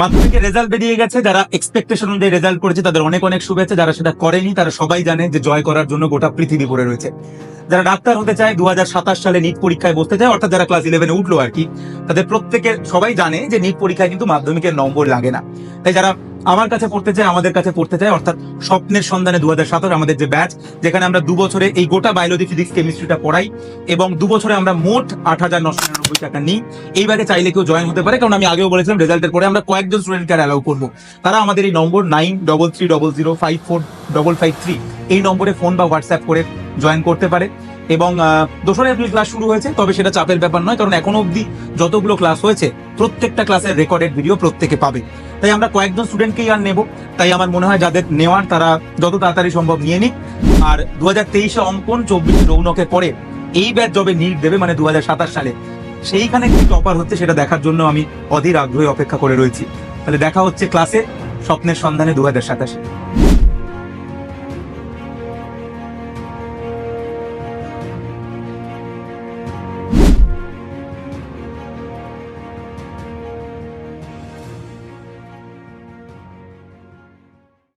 মাধ্যমিকের রেজাল্ট বেরিয়ে গেছে, যারা এক্সপেকটেশন অনুযায়ী রেজাল্ট করেছে, তাদের অনেক অনেক শুভেচ্ছা, যারা সেটা করেনি, তারা সবাই জানে যে জয় করার জন্য গোটা পৃথিবী পড়ে রয়েছে। যারা ডাক্তার হতে চায় দু হাজার সাতাশ সালে নিট পরীক্ষায় বসতে চায়, অর্থাৎ যারা ক্লাস ইলেভেনে উঠল আর কি, তাদের প্রত্যেকের, সবাই জানে যে নিট পরীক্ষায় কিন্তু মাধ্যমিকের নম্বর লাগে না। তাই যারা আমার কাছে পড়তে চায়, আমাদের কাছে পড়তে চায়, অর্থাৎ স্বপ্নের সন্ধানে দু হাজার আমাদের যে ব্যাচ যেখানে আমরা দু বছরে এই গোটা বায়োলজি ফিজিক্স কেমিস্ট্রিটা পড়াই, এবং দু বছরে আমরা মোট আট হাজার নশো নিরানব্বই টাকা নিই। এই ব্যাচে চাইলে কেউ জয়েন হতে পারে, কারণ আমি আগেও বলেছিলাম রেজাল্টের পরে আমরা কয়েকজন স্টুডেন্টকে অ্যালাউ করব। তারা আমাদের এই নম্বর nine double three double zero five four double five three এই নম্বরে ফোন বা হোয়াটসঅ্যাপ করে জয়েন করতে পারে। এবং দোসরা এপ্রিল ক্লাস শুরু হয়েছে, তবে সেটা চাপের ব্যাপার নয়, কারণ এখনও অবধি যতগুলো ক্লাস হয়েছে, প্রত্যেকটা ক্লাসের রেকর্ডেড ভিডিও প্রত্যেকে পাবে। তাই আমরা কয়েকজন স্টুডেন্টকেই আর নেব। তাই আমার মনে হয় যাদের নেওয়ার, তারা যত তাড়াতাড়ি সম্ভব নিয়ে নিক। আর দু হাজার তেইশে অঙ্কন, চব্বিশ রৌনকের পরে এই ব্যাচ যবে নিট দেবে মানে দু হাজার সাতাশ সালে। সেইখানে কি টপার হচ্ছে সেটা দেখার জন্য আমি অধীর আগ্রহে অপেক্ষা করে রয়েছি। তাহলে দেখা হচ্ছে ক্লাসে স্বপ্নের সন্ধানে দু হাজার সাতাশে।